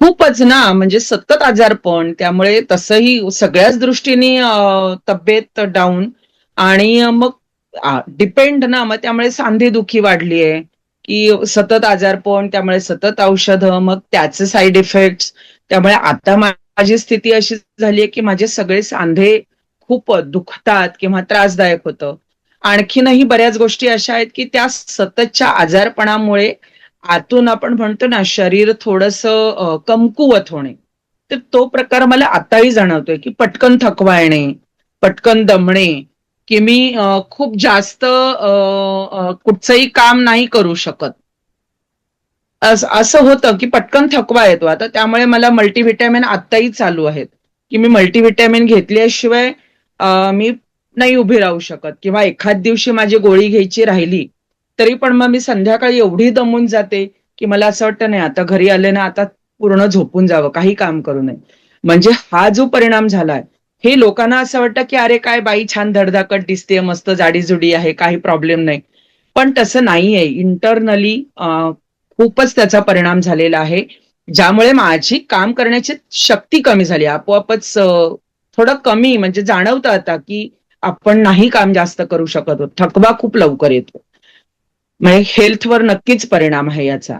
खूपच ना म्हणजे सतत आजारपण त्यामुळे तसंही सगळ्याच दृष्टीने तब्येत डाऊन आणि मग डिपेंड ना मग त्यामुळे सांधेदुखी वाढली आहे की सतत आजारपण त्यामुळे सतत औषधं मग त्याचे साईड इफेक्ट्स त्यामुळे आता माझी स्थिती अशी झाली आहे की माझे सगळे सांधे खूप दुखतात किंवा त्रासदायक होतं. आणखीनही बऱ्याच गोष्टी अशा आहेत की त्या सततच्या आजारपणामुळे आतून आपण म्हणतो ना शरीर थोडस कमकुवत होणे. तर तो प्रकार मला आताही जाणवतोय की पटकन थकवा येणे पटकन दमणे की मी खूप जास्त कुठचंही काम नाही करू शकत. असं होतं की पटकन थकवा येतो. आता त्यामुळे मला मल्टीव्हिटॅमिन आत्ताही चालू आहेत. की मी मल्टीव्हिटॅमिन घेतल्याशिवाय मी नाही उभी राहू शकत. किंवा एखाद दिवशी माझी गोळी घ्यायची राहिली तरी पण मग मी संध्याकाळी एवढी दमून जाते की मला असं वाटतं नाही आता घरी आले ना आता पूर्ण झोपून जावं काही काम करू नये. म्हणजे हा जो परिणाम झालाय हे लोकांना असं वाटतं की अरे काय बाई छान धडधाकट दिसते मस्त जाडीजुडी आहे काही प्रॉब्लेम नाही. पण तसं नाहीये. इंटरनली खूपच त्याचा परिणाम झालेला आहे ज्यामुळे माझी काम करण्याची शक्ती कमी झाली. आपोआपच थोडं कमी म्हणजे जाणवतं आता की आपण नाही काम जास्त करू शकत थकवा खूप लवकर येतो. म्हणजे हेल्थवर नक्कीच परिणाम आहे याचा.